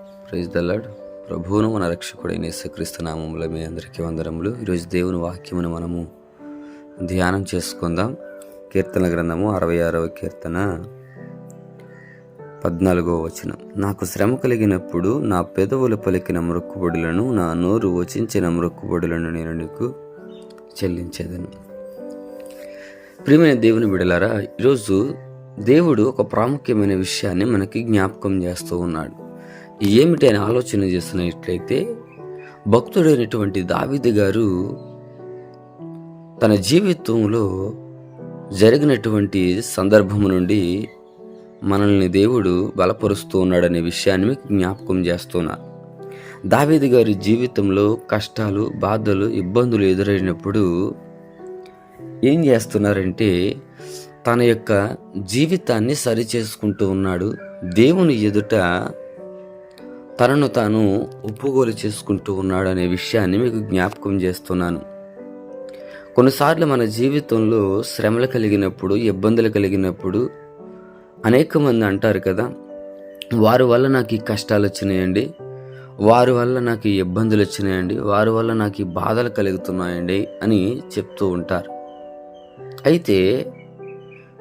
Praise దల్లాడ్ ప్రభువును మన రక్షకుడైన యేసుక్రీస్తు నామంలో మీ అందరికీ వందరములు ఈరోజు దేవుని వాక్యమును మనము ధ్యానం చేసుకుందాం. కీర్తన గ్రంథము అరవై ఆరవ కీర్తన పద్నాలుగో వచనం. నాకు శ్రమ కలిగినప్పుడు నా పెదవులు పలికిన మొక్కుబడులను నా నోరు వచించిన మొక్కుబడులను నేను నీకు చెల్లించేదను. ప్రియమైన దేవుని బిడలారా ఈరోజు దేవుడు ఒక ప్రాముఖ్యమైన విషయాన్ని మనకి జ్ఞాపకం చేస్తూ ఉన్నాడు. ఏమిటి అని ఆలోచన చేస్తున్నట్లయితే భక్తుడైనటువంటి దావిది గారు తన జీవితంలో జరిగినటువంటి సందర్భం నుండి మనల్ని దేవుడు బలపరుస్తూ ఉన్నాడనే విషయాన్ని మీకు జ్ఞాపకం చేస్తున్నారు దావేది గారి జీవితంలో కష్టాలు బాధలు ఇబ్బందులు ఎదురైనప్పుడు ఏం చేస్తున్నారంటే తన యొక్క జీవితాన్ని సరిచేసుకుంటూ ఉన్నాడు. దేవుని ఎదుట తనను తాను ఒప్పుగోలు చేసుకుంటూ ఉన్నాడు అనే విషయాన్ని మీకు జ్ఞాపకం చేస్తున్నాను. కొన్నిసార్లు మన జీవితంలో శ్రమలు కలిగినప్పుడు ఇబ్బందులు కలిగినప్పుడు అనేక మంది అంటారు కదా వారి వల్ల నాకు ఈ కష్టాలు వచ్చినాయండి వారి వల్ల నాకు ఈ ఇబ్బందులు వచ్చినాయండి వారి వల్ల నాకు ఈ బాధలు కలుగుతున్నాయండి అని చెప్తూ ఉంటారు. అయితే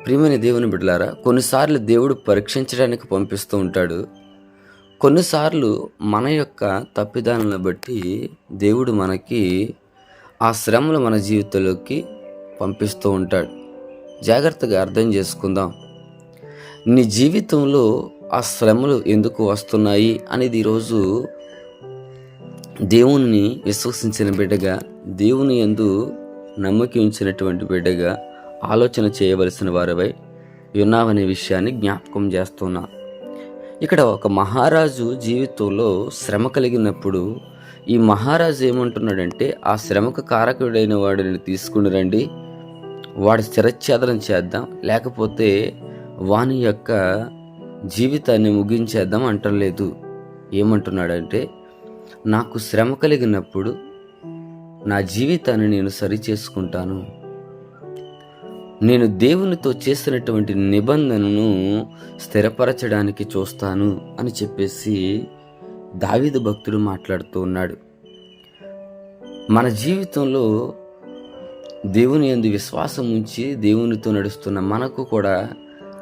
ప్రియమైన దేవుని బిడ్డలారా కొన్నిసార్లు దేవుడు పరీక్షించడానికి పంపిస్తూ ఉంటాడు. కొన్నిసార్లు మన యొక్క తప్పిదాలను బట్టి దేవుడు మనకి ఆ శ్రమలు మన జీవితంలోకి పంపిస్తూ ఉంటాడు. జాగ్రత్తగా అర్థం చేసుకుందాం. నీ జీవితంలో ఆ శ్రమలు ఎందుకు వస్తున్నాయి అనేది ఈరోజు దేవుణ్ణి విశ్వసించిన బిడ్డగా దేవుని ఎందు నమ్మకి ఉంచినటువంటి బిడ్డగా ఆలోచన చేయవలసిన వారిపై ఉన్నావనే విషయాన్ని జ్ఞాపకం చేస్తున్నా. ఇక్కడ ఒక మహారాజు జీవితంలో శ్రమ కలిగినప్పుడు ఈ మహారాజు ఏమంటున్నాడంటే ఆ శ్రమకు కారకుడైన వాడిని తీసుకుని రండి. వాడి స్థిరఛేదనం చేద్దాం. లేకపోతే వాని యొక్క జీవితాన్ని ముగించేద్దాం అంటలేదు. ఏమంటున్నాడంటే నాకు శ్రమ కలిగినప్పుడు నా జీవితాన్ని నేను సరి చేసుకుంటాను నేను దేవునితో చేసినటువంటి నిబంధనను స్థిరపరచడానికి చూస్తాను అని చెప్పేసి దావిదు భక్తుడు మాట్లాడుతూ ఉన్నాడు. మన జీవితంలో దేవుని ఎందు విశ్వాసం ఉంచి దేవునితో నడుస్తున్న మనకు కూడా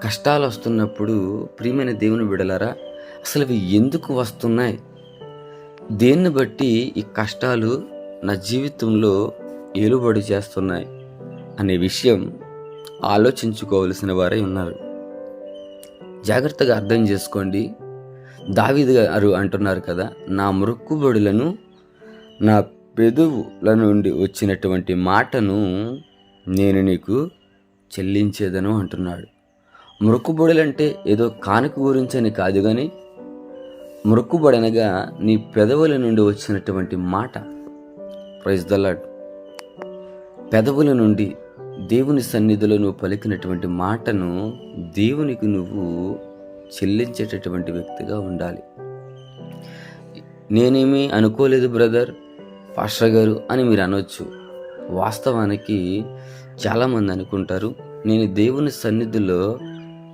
కష్టాలు వస్తున్నప్పుడు ప్రియమైన దేవుని విడలరా అసలు ఇవి ఎందుకు వస్తున్నాయి? దేన్ని బట్టి ఈ కష్టాలు నా జీవితంలో ఏలుబడి చేస్తున్నాయి? అనే విషయం ఆలోచించుకోవలసిన వారై ఉన్నారు. జాగ్రత్తగా అర్థం చేసుకోండి. దావిది గారు అంటున్నారు కదా నా మృక్కుబడులను నా పెదవుల నుండి వచ్చినటువంటి మాటను నేను నీకు చెల్లించేదను అంటున్నాడు. మృక్కుబడులంటే ఏదో కానుక గురించి అని కాదు కానీ మృక్కుబడనగా నీ పెదవుల నుండి వచ్చినటువంటి మాట. ప్రైజ్ దల్లాడు పెదవుల నుండి దేవుని సన్నిధిలో నువ్వు పలికినటువంటి మాటను దేవునికి నువ్వు చెల్లించేటటువంటి వ్యక్తిగా ఉండాలి. నేనేమీ అనుకోలేదు బ్రదర్ పాస్టర్ గారు అని మీరు అనొచ్చు. వాస్తవానికి చాలామంది అనుకుంటారు నేను దేవుని సన్నిధిలో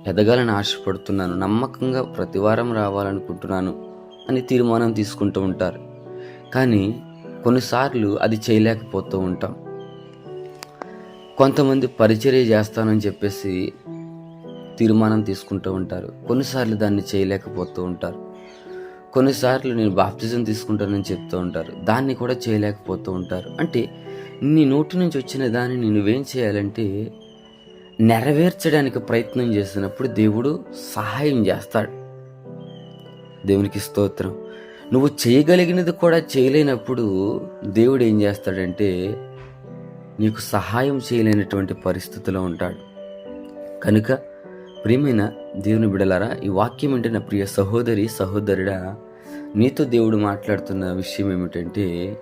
ఎదగాలని ఆశపడుతున్నాను నమ్మకంగా ప్రతివారం రావాలనుకుంటున్నాను అని తీర్మానం తీసుకుంటూ ఉంటారు. కానీ కొన్నిసార్లు అది చేయలేకపోతూ ఉంటాం. కొంతమంది పరిచర్య చేస్తానని చెప్పేసి తీర్మానం తీసుకుంటూ ఉంటారు. కొన్నిసార్లు దాన్ని చేయలేకపోతూ ఉంటారు. కొన్నిసార్లు నేను బాప్తిజం తీసుకుంటానని చెప్తూ ఉంటారు. దాన్ని కూడా చేయలేకపోతూ ఉంటారు. అంటే నీ నోటి నుంచి వచ్చిన దాన్ని నువ్వేం చేయాలంటే నెరవేర్చడానికి ప్రయత్నం చేసినప్పుడు దేవుడు సహాయం చేస్తాడు. దేవునికి స్తోత్రం. నువ్వు చేయగలిగినది కూడా చేయలేనప్పుడు దేవుడు ఏం చేస్తాడంటే నీకు సహాయం చేయలేనటువంటి పరిస్థితిలో ఉంటాడు. కనుక ప్రియమైన దేవుని బిడలారా ఈ వాక్యం అంటే నా ప్రియ సహోదరి సహోదరుడా నీతో దేవుడు మాట్లాడుతున్న విషయం ఏమిటంటే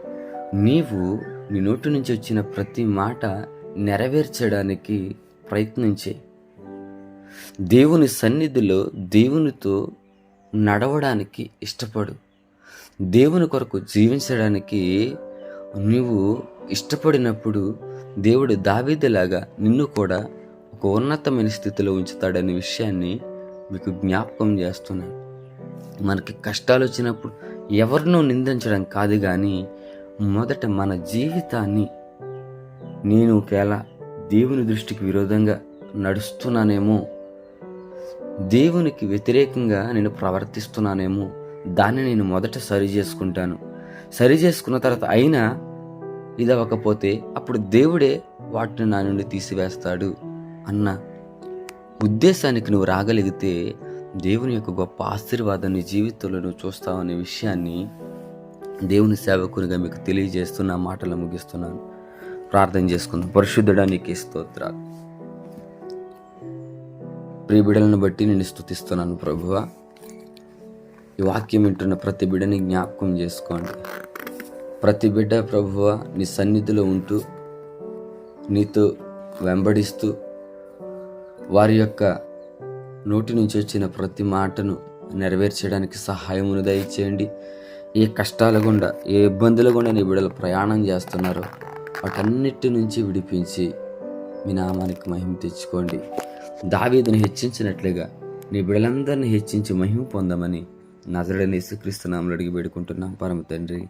నీవు నీ నోటి నుంచి వచ్చిన ప్రతి మాట నెరవేర్చడానికి ప్రయత్నించే. దేవుని సన్నిధిలో దేవునితో నడవడానికి ఇష్టపడు. దేవుని కొరకు జీవించడానికి నువ్వు ఇష్టపడినప్పుడు దేవుడు దావీదులాగా నిన్ను కూడా ఒక ఉన్నతమైన స్థితిలో ఉంచుతాడనే విషయాన్ని మీకు జ్ఞాపకం చేస్తున్నాను మనకి కష్టాలు వచ్చినప్పుడు ఎవరినో నిందించడం కాదు కానీ మొదట మన జీవితాన్ని నేను ఒకవేళ దేవుని దృష్టికి విరోధంగా నడుస్తున్నానేమో దేవునికి వ్యతిరేకంగా నేను ప్రవర్తిస్తున్నానేమో దాన్ని నేను మొదట సరి చేసుకుంటాను. సరి చేసుకున్న తర్వాత అయినా ఇది అవ్వకపోతే అప్పుడు దేవుడే వాటిని నా నుండి తీసివేస్తాడు అన్న ఉద్దేశానికి నువ్వు రాగలిగితే దేవుని యొక్క గొప్ప ఆశీర్వాదాన్ని జీవితంలో నువ్వు చూస్తావనే విషయాన్ని దేవుని సేవకునిగా మీకు తెలియజేస్తున్న మాటలు ముగిస్తున్నాను. ప్రార్థన చేసుకుందాం. పరిశుద్ధడానికి స్తోత్ర స్తోత్రాలు. బట్టి నేను స్తుతిస్తున్నాను ప్రభువ. ఈ వాక్యం వింటున్న ప్రతి బిడ్డని జ్ఞాపకం చేసుకోండి. ప్రతి బిడ్డ ప్రభువ నీ సన్నిధిలో ఉంటూ నీతో వెంబడిస్తూ వారి యొక్క నోటి నుంచి వచ్చిన ప్రతి మాటను నెరవేర్చడానికి సహాయమును దయచేయండి. ఏ కష్టాల గుండా ఏ ఇబ్బందుల గుండా నీ బిడ్డలు ప్రయాణం చేస్తున్నారో వాటన్నిటి నుంచి విడిపించి మీ నామానికి మహిమ తెచ్చుకోండి. దావీదుని హెచ్చించినట్లుగా నీ బిడ్డలందరినీ హెచ్చించి మహిమ పొందమని నజరడని యేసుక్రీస్తు నామములో అడిగి వేడుకుంటున్నాం. పరమ తండ్రి